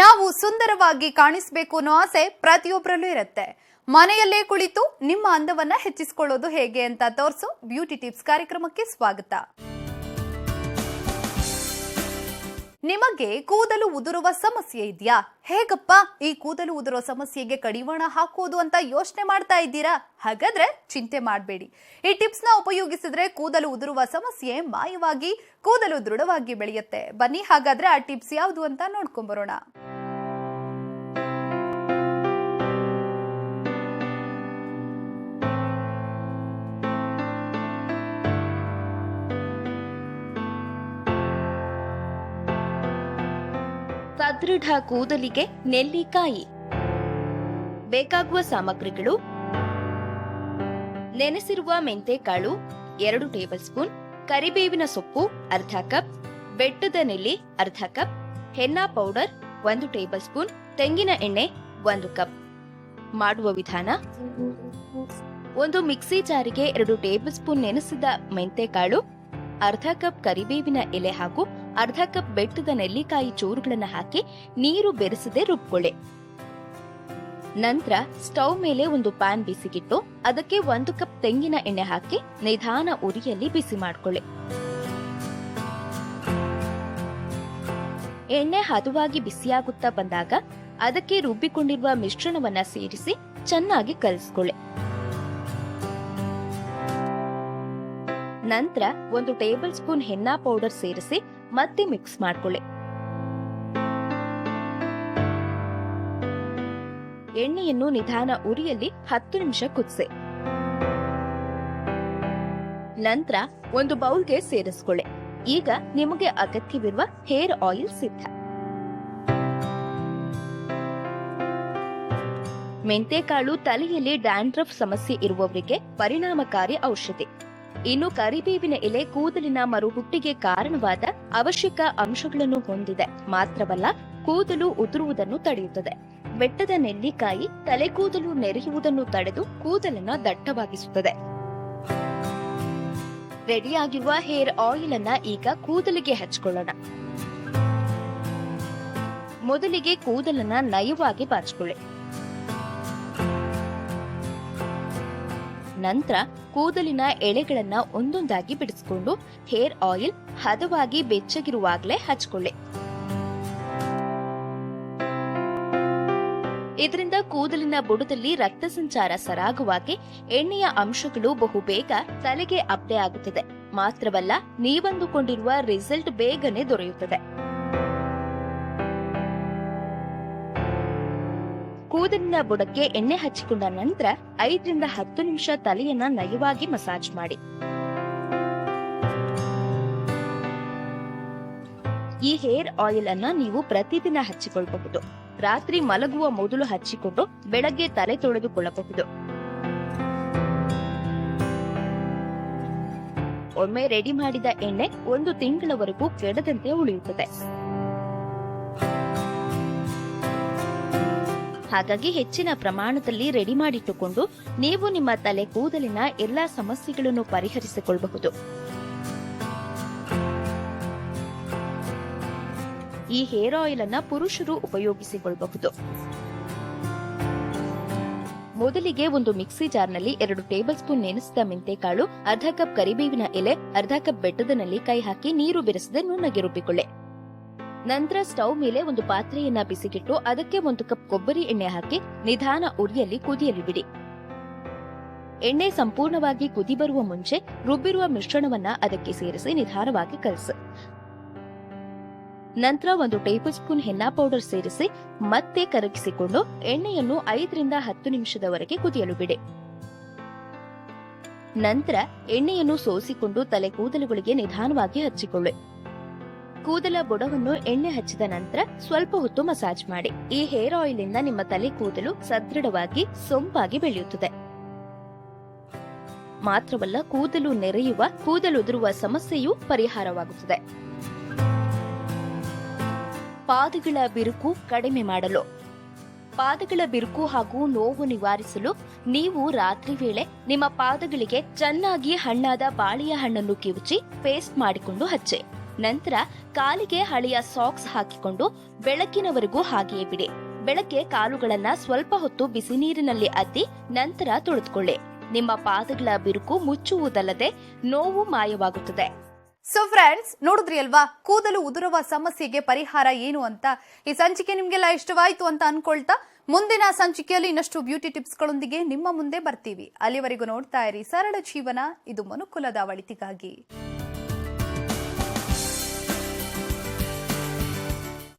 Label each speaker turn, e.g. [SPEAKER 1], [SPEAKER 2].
[SPEAKER 1] ನಾವು ಸುಂದರವಾಗಿ ಕಾಣಿಸಬೇಕು ಅನ್ನೋ ಆಸೆ ಪ್ರತಿಯೊಬ್ಬರಲ್ಲೂ ಇರುತ್ತೆ. ಮನೆಯಲ್ಲೇ ಕುಳಿತು ನಿಮ್ಮ ಅಂದವನ್ನ ಹೆಚ್ಚಿಸಿಕೊಳ್ಳೋದು ಹೇಗೆ ಅಂತ ತೋರಿಸು ಬ್ಯೂಟಿ ಟಿಪ್ಸ್ ಕಾರ್ಯಕ್ರಮಕ್ಕೆ ಸ್ವಾಗತ. ನಿಮಗೆ ಕೂದಲು ಉದುರುವ ಸಮಸ್ಯೆ ಇದೆಯಾ? ಹೇಗಪ್ಪ ಈ ಕೂದಲು ಉದುರುವ ಸಮಸ್ಯೆಗೆ ಕಡಿವಾಣ ಹಾಕೋದು ಅಂತ ಯೋಚನೆ ಮಾಡ್ತಾ ಇದ್ದೀರಾ? ಹಾಗಾದ್ರೆ ಚಿಂತೆ ಮಾಡಬೇಡಿ. ಈ ಟಿಪ್ಸ್ನ ಉಪಯೋಗಿಸಿದ್ರೆ ಕೂದಲು ಉದುರುವ ಸಮಸ್ಯೆ ಮಾಯವಾಗಿ, ಕೂದಲು ದೃಢವಾಗಿ ಬೆಳೆಯುತ್ತೆ. ಬನ್ನಿ ಹಾಗಾದ್ರೆ ಆ ಟಿಪ್ಸ್ ಯಾವುದು ಅಂತ ನೋಡ್ಕೊಂಬರೋಣ.
[SPEAKER 2] ಸದೃಢ ಕೂದಲಿಗೆ ನೆಲ್ಲಿಕಾಯಿ ಬೇಕಾಗುವ ಸಾಮಗ್ರಿಗಳು. ನೆನೆಸಿರುವ ಮೆಂತೆಕಾಳು ಎರಡು ಟೇಬಲ್ ಸ್ಪೂನ್, ಕರಿಬೇವಿನ ಸೊಪ್ಪು ಅರ್ಧ ಕಪ್, ಬೆಟ್ಟದ ನೆಲ್ಲಿ ಅರ್ಧ ಕಪ್ ಹೆನ್ನಾ ಪೌಡರ್ ಒಂದು ಟೇಬಲ್ ಸ್ಪೂನ್, ತೆಂಗಿನ ಎಣ್ಣೆ ಒಂದು ಕಪ್. ಮಾಡುವ ವಿಧಾನ. ಒಂದು ಮಿಕ್ಸಿ ಜಾರಿಗೆ ಎರಡು ಟೇಬಲ್ ಸ್ಪೂನ್ ನೆನೆಸಿದ ಮೆಂತೆಕಾಳು, ಅರ್ಧ ಕಪ್ ಕರಿಬೇವಿನ ಎಲೆ ಹಾಗೂ ಅರ್ಧ ಕಪ್ ಬೆಟ್ಟದ ನೆಲ್ಲಿಕಾಯಿ ಚೂರುಗಳನ್ನು ಹಾಕಿ ನೀರು ಬೆರೆಸದೆ ರುಬ್ಕೊಳ್ಳಿ. ನಂತರ ಸ್ಟೌವ್ ಮೇಲೆ ಒಂದು ಪ್ಯಾನ್ ಬಿಸಿಗಿಟ್ಟು ಅದಕ್ಕೆ ಒಂದು ಕಪ್ ತೆಂಗಿನ ಎಣ್ಣೆ ಹಾಕಿ ನಿಧಾನ ಉರಿಯಲ್ಲಿ ಬಿಸಿ ಮಾಡ್ಕೊಳ್ಳಿ. ಎಣ್ಣೆ ಹದುವಾಗಿ ಬಿಸಿಯಾಗುತ್ತಾ ಬಂದಾಗ ಅದಕ್ಕೆ ರುಬ್ಬಿಕೊಂಡಿರುವ ಮಿಶ್ರಣವನ್ನ ಸೇರಿಸಿ ಚೆನ್ನಾಗಿ ಕಲಿಸ್ಕೊಳ್ಳಿ. ನಂತರ ಒಂದು ಟೇಬಲ್ ಸ್ಪೂನ್ ಹೆನ್ನಾ ಪೌಡರ್ ಸೇರಿಸಿ ಮತ್ತೆ ಮಿಕ್ಸ್ ಮಾಡ್ಕೊಳ್ಳಿ. ಎಣ್ಣೆಯನ್ನು ನಿಧಾನ ಉರಿಯಲ್ಲಿ ಹತ್ತು ನಿಮಿಷ ಕುದಿಸಿ. ನಂತರ ಒಂದು ಬೌಲ್ಗೆ ಸೇರಿಸ್ಕೊಳ್ಳಿ. ಈಗ ನಿಮಗೆ ಅಗತ್ಯವಿರುವ ಹೇರ್ ಆಯಿಲ್ ಸಿದ್ಧ. ಮೆಂತೆಕಾಳು ತಲೆಯಲ್ಲಿ ಡ್ಯಾಂಡ್ರಫ್ ಸಮಸ್ಯೆ ಇರುವವರಿಗೆ ಪರಿಣಾಮಕಾರಿ ಔಷಧಿ. ಇನ್ನು ಕರಿಬೇವಿನ ಎಲೆ ಕೂದಲಿನ ಮರುಹುಟ್ಟಿಗೆ ಕಾರಣವಾದ ಅವಶ್ಯಕ ಅಂಶಗಳನ್ನು ಹೊಂದಿದೆ. ಮಾತ್ರವಲ್ಲ, ಕೂದಲು ಉದುರುವುದನ್ನು ತಡೆಯುತ್ತದೆ. ಬೆಟ್ಟದ ನೆಲ್ಲಿಕಾಯಿ ತಲೆ ಕೂದಲು ನೆರೆಯುವುದನ್ನು ತಡೆದು ಕೂದಲನ್ನ ದಟ್ಟವಾಗಿಸುತ್ತದೆ. ರೆಡಿಯಾಗಿರುವ ಹೇರ್ ಆಯಿಲ್ ಅನ್ನ ಈಗ ಕೂದಲಿಗೆ ಹಚ್ಚಿಕೊಳ್ಳೋಣ ಮೊದಲಿಗೆ ಕೂದಲನ್ನ ನಯವಾಗಿ ಬಾಚಿಕೊಳ್ಳಿ. ನಂತರ ಕೂದಲಿನ ಎಳೆಗಳನ್ನ ಒಂದೊಂದಾಗಿ ಬಿಡಿಸಿಕೊಂಡು ಹೇರ್ ಆಯಿಲ್ ಹದವಾಗಿ ಬೆಚ್ಚಗಿರುವಾಗಲೇ ಹಚ್ಕೊಳ್ಳಿ. ಇದರಿಂದ ಕೂದಲಿನ ಬುಡದಲ್ಲಿ ರಕ್ತ ಸಂಚಾರ ಸರಾಗವಾಗಿ ಎಣ್ಣೆಯ ಅಂಶಗಳು ಬಹುಬೇಗ ತಲೆಗೆ ಅಪ್ಡೆ ಆಗುತ್ತದೆ. ಮಾತ್ರವಲ್ಲ, ನೀವಂದುಕೊಂಡಿರುವ ರಿಸಲ್ಟ್ ಬೇಗನೆ ದೊರೆಯುತ್ತದೆ. ಕೂದಲಿನ ಬುಡಕ್ಕೆ ಎಣ್ಣೆ ಹಚ್ಚಿಕೊಂಡ ನಂತರ ಐದರಿಂದ ಹತ್ತು ನಿಮಿಷ ತಲೆಯನ್ನ ನಯವಾಗಿ ಮಸಾಜ್ ಮಾಡಿ. ಈ ಹೇರ್ ಆಯಿಲ್ ಅನ್ನ ನೀವು ಪ್ರತಿದಿನ ಹಚ್ಚಿಕೊಳ್ಳಬಹುದು ರಾತ್ರಿ ಮಲಗುವ ಮೊದಲು ಹಚ್ಚಿಕೊಂಡು ಬೆಳಗ್ಗೆ ತಲೆ ತೊಳೆದುಕೊಳ್ಳಬಹುದು. ಒಮ್ಮೆ ರೆಡಿ ಮಾಡಿದ ಎಣ್ಣೆ ಒಂದು ತಿಂಗಳವರೆಗೂ ಕೆಡದಂತೆ ಉಳಿಯುತ್ತದೆ. ಹಾಗಾಗಿ ಹೆಚ್ಚಿನ ಪ್ರಮಾಣದಲ್ಲಿ ರೆಡಿ ಮಾಡಿಟ್ಟುಕೊಂಡು ನೀವು ನಿಮ್ಮ ತಲೆ ಕೂದಲಿನ ಎಲ್ಲಾ ಸಮಸ್ಯೆಗಳನ್ನು ಪರಿಹರಿಸಿಕೊಳ್ಳಬಹುದು ಈ ಹೇರ್ ಆಯಿಲ್ ಅನ್ನ ಪುರುಷರು ಉಪಯೋಗಿಸಿಕೊಳ್ಳಬಹುದು ಮೊದಲಿಗೆ ಒಂದು ಮಿಕ್ಸಿ ಜಾರ್ನಲ್ಲಿ ಎರಡು ಟೇಬಲ್ ಸ್ಪೂನ್ ನೆನೆಸಿದ ಮೆಂತೆಕಾಳು, ಅರ್ಧ ಕಪ್ ಕರಿಬೇವಿನ ಎಲೆ, ಅರ್ಧ ಕಪ್ ಬೆಟ್ಟದ ಕೈ ಹಾಕಿ ನೀರು ಬೆರೆಸದೆ ನುಣ್ಣಗೆ ರುಬ್ಬಿಕೊಳ್ಳಿ. ನಂತರ ಸ್ಟವ್ ಮೇಲೆ ಒಂದು ಪಾತ್ರೆಯನ್ನ ಬಿಸಿಗಿಟ್ಟು ಅದಕ್ಕೆ ಒಂದು ಕಪ್ ಕೊಬ್ಬರಿ ಎಣ್ಣೆ ಹಾಕಿ ನಿಧಾನ ಉರಿಯಲ್ಲಿ ಕುದಿಯಲು ಬಿಡಿ. ಎಣ್ಣೆ ಸಂಪೂರ್ಣವಾಗಿ ಕುದಿ ಬರುವ ಮುಂಚೆ ರುಬ್ಬಿರುವ ಮಿಶ್ರಣವನ್ನ ಅದಕ್ಕೆ ಸೇರಿಸಿ ನಿಧಾನವಾಗಿ ಕಲಸಿ. ನಂತರ ಒಂದು ಟೇಬಲ್ ಸ್ಪೂನ್ ಹೆನ್ನಾ ಪೌಡರ್ ಸೇರಿಸಿ ಮತ್ತೆ ಕರಗಿಸಿಕೊಂಡು ಎಣ್ಣೆಯನ್ನು ಐದರಿಂದ ಹತ್ತು ನಿಮಿಷದವರೆಗೆ ಕುದಿಯಲು ಬಿಡಿ. ನಂತರ ಎಣ್ಣೆಯನ್ನು ಸೋಸಿಕೊಂಡು ತಲೆ ಕೂದಲುಗಳಿಗೆ ನಿಧಾನವಾಗಿ ಹಚ್ಚಿಕೊಳ್ಳಿ. ಕೂದಲ ಬುಡವನ್ನು ಎಣ್ಣೆ ಹಚ್ಚಿದ ನಂತರ ಸ್ವಲ್ಪ ಹೊತ್ತು ಮಸಾಜ್ ಮಾಡಿ. ಈ ಹೇರ್ ಆಯಿಲ್ ಇಂದ ನಿಮ್ಮ ತಲೆ ಕೂದಲು ಸದೃಢವಾಗಿ ಸೊಂಪಾಗಿ ಬೆಳೆಯುತ್ತದೆ. ಮಾತ್ರವಲ್ಲ ಕೂದಲು ನೆರೆಯುವ, ಕೂದಲುದುರುವ ಸಮಸ್ಯೆಯೂ ಪರಿಹಾರವಾಗುತ್ತದೆ. ಪಾದಗಳ ಬಿರುಕು ಕಡಿಮೆ ಮಾಡಲು. ಪಾದಗಳ ಬಿರುಕು ಹಾಗೂ ನೋವು ನಿವಾರಿಸಲು ನೀವು ರಾತ್ರಿ ವೇಳೆ ನಿಮ್ಮ ಪಾದಗಳಿಗೆ ಚೆನ್ನಾಗಿ ಹಣ್ಣಾದ ಬಾಳೆಯ ಹಣ್ಣನ್ನು ಕಿವುಚಿ ಪೇಸ್ಟ್ ಮಾಡಿಕೊಂಡು ಹಚ್ಚಿ. ನಂತರ ಕಾಲಿಗೆ ಹಳೆಯ ಸಾಕ್ಸ್ ಹಾಕಿಕೊಂಡು ಬೆಳಕಿನವರೆಗೂ ಹಾಗೆಯೇ ಬಿಡಿ. ಬೆಳಗ್ಗೆ ಕಾಲುಗಳನ್ನ ಸ್ವಲ್ಪ ಹೊತ್ತು ಬಿಸಿ ನೀರಿನಲ್ಲಿ ಅದ್ದಿ ನಂತರ ತುಳಿದುಕೊಳ್ಳಿ. ನಿಮ್ಮ ಪಾದಗಳ ಬಿರುಕು ಮುಚ್ಚುವುದಲ್ಲದೆ ನೋವು ಮಾಯವಾಗುತ್ತದೆ.
[SPEAKER 1] ಸೊ ಫ್ರೆಂಡ್ಸ್ ನೋಡಿದ್ರಿ ಅಲ್ವಾ? ಕೂದಲು ಉದುರುವ ಸಮಸ್ಯೆಗೆ ಪರಿಹಾರ ಏನು ಅಂತ? ಈ ಸಂಚಿಕೆ ನಿಮ್ಗೆಲ್ಲ ಇಷ್ಟವಾಯ್ತು ಅಂತ ಅನ್ಕೊಳ್ತಾ, ಮುಂದಿನ ಸಂಚಿಕೆಯಲ್ಲಿ ಇನ್ನಷ್ಟು ಬ್ಯೂಟಿ ಟಿಪ್ಸ್ಗಳೊಂದಿಗೆ ನಿಮ್ಮ ಮುಂದೆ ಬರ್ತೀವಿ. ಅಲ್ಲಿವರೆಗೂ ನೋಡ್ತಾ ಇರಿ. ಸರಳ ಜೀವನ, ಇದು ಮನುಕುಲದ ಒಳಿತಿಗಾಗಿ